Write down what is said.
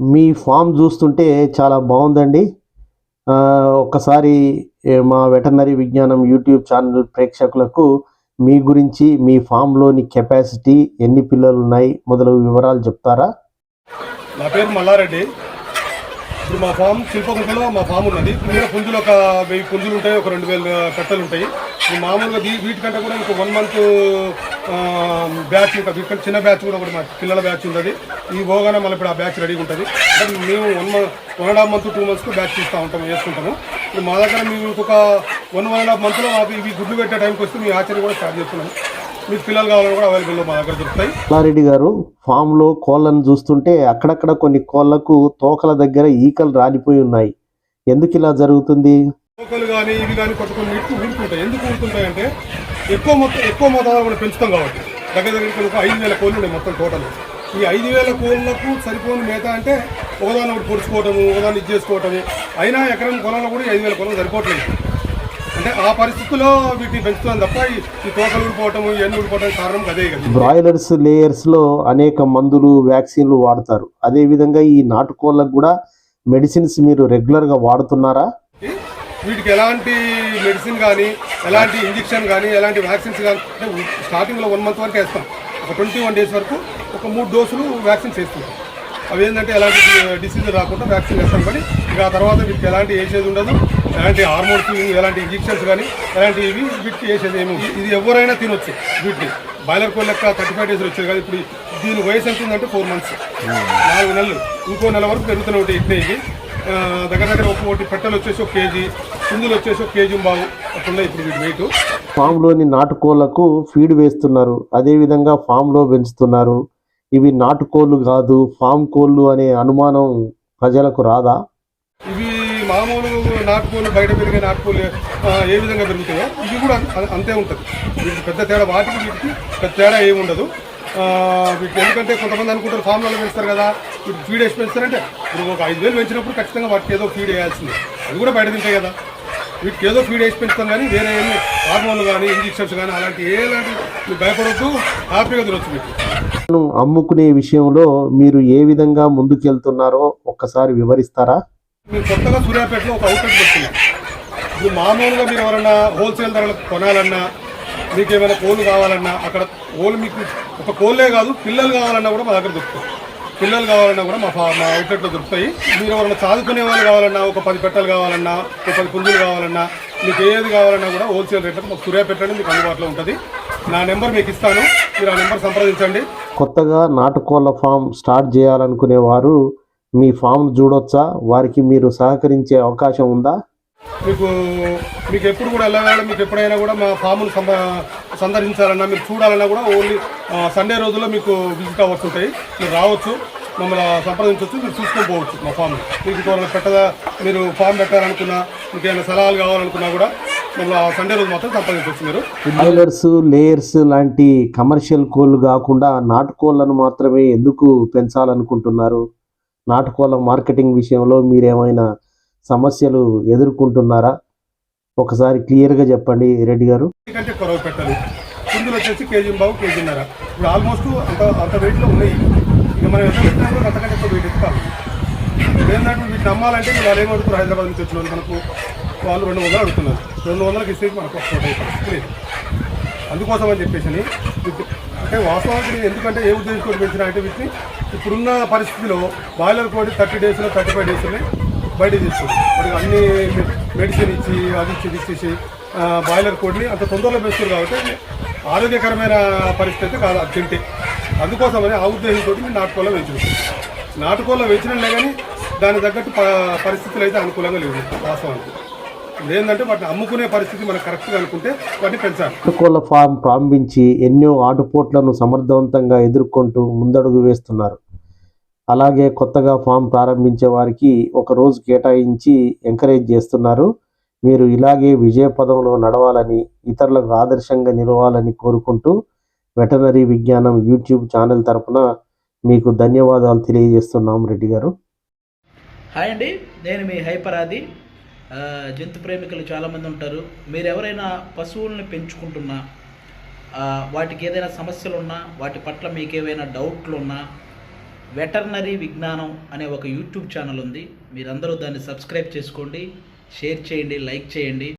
మీ form చూస్తుంటే చాలా బాగుందండి. ఆ, ఒక్కసారి మా వెటర్నరీ విజ్ఞానం యూట్యూబ్ ఛానల్ ప్రేక్షకులకు మీ గురించి మీ ఫామ్లోని కెపాసిటీ ఎన్ని పిల్లలు ఉన్నాయి మొదలగు వివరాలు చెప్తారా? నా పేరు మల్లారెడ్డి. ఇప్పుడు మా ఫామ్ శిల్పకుంటలో మా ఫామ్ ఉన్నది. పుంజులు ఒక వెయ్యి పుంజులు ఉంటాయి ఒక రెండు వేల కట్టలు ఉంటాయి. మామూలుగా వీటికంటే కూడా ఇంకో వన్ మంత్ బ్యాచ్ ఇంకా వీటికంటే చిన్న బ్యాచ్ కూడా ఒకటి మా పిల్లల బ్యాచ్ ఉంటుంది ఈ పోగానే మళ్ళీ ఇప్పుడు ఆ బ్యాచ్ రెడీగా ఉంటుంది. అంటే మేము one month one and half month two మంత్స్కి బ్యాచ్ చేస్తూ ఉంటాము వేసుకుంటాము. ఇప్పుడు మా దగ్గర మేము ఇంకొక వన్ వన్ అండ్ హాఫ్ మంత్లో మాకు ఇవి గుడ్లు పెట్టే టైంకి వస్తే మీ ఆచరణ కూడా స్టార్ట్ చేస్తున్నాము. మీకు పిల్లలు కావాలని కూడా అవైలబుల్లో మా దగ్గర దొరుకుతాయి. మల్లారెడ్డి గారు ఫామ్లో కోళ్ళను చూస్తుంటే అక్కడక్కడ కొన్ని కోళ్ళకు తోకల దగ్గర ఈకలు రాలిపోయి ఉన్నాయి. ఎందుకు ఇలా జరుగుతుంది? లోకల్ కానీ ఇవి కానీ కొట్టుకొని ఇట్టు ఊరుకుంటాయి ఎందుకు ఊరుకుంటాయంటే ఎక్కువ మొత్తం ఎక్కువ మొత్తాలు మనం పెంచుతాం కాబట్టి. దగ్గర దగ్గర ఒక ఐదు వేల కోళ్ళు ఉన్నాయి మొత్తం టోటల్. ఈ ఐదు వేల కోళ్ళకు సరిపోని మేత అంటే ఒకదాన్ని ఒకటి పొడుచుకోవటము ఒకదాన్ని ఇది చేసుకోవటము. అయినా ఎకరం పొలంలో కూడా ఐదు వేల పొలం సరిపోవట్లేదు. అంటే ఆ పరిస్థితుల్లో వీటిని పెంచుతాం తప్ప ఈ ఈ తోకలు ఊడిపోవటము ఇవన్నీ ఊడిపోవడానికి కారణం అదే కదా. బ్రాయిలర్స్ లేయర్స్లో అనేక మందులు వ్యాక్సిన్లు వాడతారు. అదేవిధంగా ఈ నాటుకోళ్ళకు కూడా మెడిసిన్స్ మీరు రెగ్యులర్గా వాడుతున్నారా? వీటికి ఎలాంటి మెడిసిన్ కానీ ఎలాంటి ఇంజెక్షన్ కానీ ఎలాంటి వ్యాక్సిన్స్ కానీ అంటే స్టార్టింగ్లో వన్ మంత్ వరకు వేస్తాం. ఒక ట్వంటీ వన్ డేస్ వరకు ఒక మూడు డోసులు వ్యాక్సిన్స్ వేస్తుంటాం. అవి ఏంటంటే ఎలాంటి డిసీజ్ రాకుండా వ్యాక్సిన్ వేస్తాం. కానీ ఇక ఆ తర్వాత వీటికి ఎలాంటి వేసేది ఉండదు. ఎలాంటి హార్మోన్స్ ఎలాంటి ఇంజెక్షన్స్ కానీ ఎలాంటివి వీటికి వేసేది ఏమి. ఇది ఎవరైనా తినొచ్చు వీటిని. బాయిలర్ కోళ్ళ లెక్క థర్టీ ఫైవ్ డేస్ వచ్చాయి కదా. ఇప్పుడు దీని వయసు ఎంత ఉందంటే ఫోర్ మంత్స్. నాలుగు నెలలు. ఇంకో నెల వరకు పెరుగుతూనే ఉంటాయి. ఇట్నే ఇవి. దగ్గర దగ్గర ఒక్కొక్కటి పెట్టెలు వచ్చేసి ఒక కేజీ కుందులు వచ్చేసి ఒక కేజీ బావు అట్లున్నాయి ఇప్పుడు వీటి వెయిట్ ఫామ్లోని నాటుకోళ్ళకు ఫీడ్ వేస్తున్నారు. అదేవిధంగా ఫామ్లో పెంచుతున్నారు. ఇవి నాటుకోళ్ళు కాదు ఫామ్ కోళ్ళు అనే అనుమానం ప్రజలకు రాదా? ఇవి మామూలు నాటుకోళ్ళు బయట పెరిగే నాటుకోళ్ళు ఏ విధంగా పెరుగుతాయో ఇవి కూడా అంతే ఉంటుంది. వీటికి పెద్ద తేడా వాటికి వీటికి పెద్ద తేడా ఏమి ఉండదు వీటికి ఎందుకంటే కొంతమంది అనుకుంటారు ఫామ్లలో పెంచుతారు కదా వీటికి ఫీడ్ వేసి పెంచుతారంటే ఇప్పుడు ఒక ఐదు వేలు పెంచినప్పుడు ఖచ్చితంగా వాటికి ఏదో ఫీడ్ వేయాల్సింది. అది కూడా బయట తింటాయి కదా. వీటికి ఏదో ఫీడ్ వేసి పెంచుతాం కానీ వేరే ఏమి హార్మోన్లు కానీ ఇంజెక్షన్స్ కానీ అలాంటి ఏలాంటి మీరు భయపడవద్దు హ్యాపీగా తినొచ్చు మీకు. అమ్ముకునే విషయంలో మీరు ఏ విధంగా ముందుకెళ్తున్నారో ఒక్కసారి వివరిస్తారా? మేము కొత్తగా సూర్యాపేటలో ఒక అవుట్లెట్ పెట్టుకున్నాం ఇప్పుడు మామూలుగా మీరు ఎవరైనా హోల్సేల్ ధరలకు కొనాలన్నా మీకు ఏమైనా కోళ్ళు కావాలన్నా అక్కడ కోళ్ళు మీకు ఒక కోళ్ళే కాదు పిల్లలు కావాలన్నా కూడా మా దగ్గర దొరుకుతాయి. పిల్లలు కావాలన్నా కూడా మా ఫా- మా అవుట్లెట్లో దొరుకుతాయి. మీరు ఎవరైనా చదువుకునే వాళ్ళు కావాలన్నా ఒక పది పెట్టలు కావాలన్నా ఒక పది పుంజులు కావాలన్నా మీకు ఏది కావాలన్నా కూడా హోల్సేల్ రేట్లకు మాకు సూర్యాపేటలో మీకు అందుబాటులో ఉంటుంది. నా నెంబర్ మీకు ఇస్తాను. మీరు ఆ నెంబర్ సంప్రదించండి. కొత్తగా నాటుకోళ్ళ ఫామ్ స్టార్ట్ చేయాలనుకునే వారు మీ ఫామ్ చూడొచ్చా? వారికి మీరు సహకరించే అవకాశం ఉందా? మీకు మీకు ఎప్పుడు కూడా వెళ్ళాలన్నా మీకు ఎప్పుడైనా కూడా మా ఫామును సందర్శించాలన్నా మీరు చూడాలన్నా కూడా ఓన్లీ సండే రోజుల్లో మీకు విజిట్ అవ్వచ్చు ఉంటాయి. మీరు రావచ్చు మమ్మల్ని సంప్రదించవచ్చు మీరు చూసుకొని పోవచ్చు మా ఫామ్. మీకు ఎవరైనా పెట్టదా మీరు ఫామ్ పెట్టాలనుకున్నా మీకు ఏమైనా సలహాలు కావాలనుకున్నా కూడా మమ్మల్ని సండే రోజు మాత్రం సంప్రదించవచ్చు మీరు. బాయిలర్స్ లేయర్స్ లాంటి కమర్షియల్ కోళ్ళు కాకుండా నాటుకోళ్ళను మాత్రమే ఎందుకు పెంచాలనుకుంటున్నారు? నాటుకోళ్ళ మార్కెటింగ్ విషయంలో మీరేమైనా సమస్యలు ఎదుర్కొంటున్నారా? ఒకసారి క్లియర్గా చెప్పండి రెడ్డి గారు. కంటే కొరవ పెట్టాలి. ఇందులో వచ్చేసి కేజీ బాబు కేజీన్నర ఇప్పుడు ఆల్మోస్ట్ అంత అంత వెయిట్లో ఉన్నాయి. ఇక మనం ఎంత పెట్టినా కూడా అంతకంటే ఎక్కువ వెయిట్ ఎత్తుకోవాలి ఏంటంటే వీటిని నమ్మాలంటే మీరు వాళ్ళు ఏమడుగుతారు? హైదరాబాద్ నుంచి వచ్చిన వాళ్ళు మనకు వాళ్ళు రెండు వందలు అడుగుతున్నారు. రెండు వందలకి ఇస్తే మనకు వస్తుంది అందుకోసం అని చెప్పేసి అని అంటే వాస్తవానికి ఎందుకంటే ఏ ఉద్దేశంతో పెంచినా అంటే వీటిని ఇప్పుడున్న పరిస్థితిలో బాయిలర్ కోడి థర్టీ డేస్లో థర్టీ ఫైవ్ డేస్లో బయట తీస్తుంది వాటికి అన్ని మెడిసిన్ ఇచ్చి అది ఇచ్చి ఇచ్చేసి బాయిలర్ కోడ్ని అంత తొందరలో పెంచుతారు కాబట్టి ఆరోగ్యకరమైన పరిస్థితి అయితే కాదు అది తింటే. అందుకోసమని ఆ ఉద్దేశంతో మేము నాటుకోళ్ళ పెంచుకుంటాం నాటుకోళ్ళ పెంచినలే కానీ దాని తగ్గట్టు ప- పరిస్థితులు అయితే అనుకూలంగా లేవు వాస్తవానికి. లేదంటే ఏంటంటే వాటిని అమ్ముకునే పరిస్థితి మనకు కరెక్ట్గా అనుకుంటే వాటిని పెంచాలి. నాటుకోళ్ళ ఫామ్ ప్రారంభించి ఎన్నో ఆటుపోట్లను సమర్థవంతంగా ఎదుర్కొంటూ ముందడుగు వేస్తున్నారు. అలాగే కొత్తగా ఫామ్ ప్రారంభించే వారికి ఒక రోజు కేటాయించి ఎంకరేజ్ చేస్తున్నారు. మీరు ఇలాగే విజయ పదంలో నడవాలని ఇతరులకు ఆదర్శంగా నిలవాలని కోరుకుంటూ వెటనరీ విజ్ఞానం యూట్యూబ్ ఛానల్ తరపున మీకు ధన్యవాదాలు తెలియజేస్తున్నాం రెడ్డి గారు. హాయ్ అండి నేను మీ హైపరాది జంతు ప్రేమికులు చాలామంది ఉంటారు. మీరు ఎవరైనా పశువుల్ని పెంచుకుంటున్నా వాటికి ఏదైనా సమస్యలు ఉన్నా వాటి పట్ల మీకు ఏవైనా డౌట్లు ఉన్నా వెటర్నరీ విజ్ఞానం అనే ఒక యూట్యూబ్ ఛానల్ ఉంది. మీరందరూ దాన్ని సబ్స్క్రైబ్ చేసుకోండి షేర్ చేయండి లైక్ చేయండి.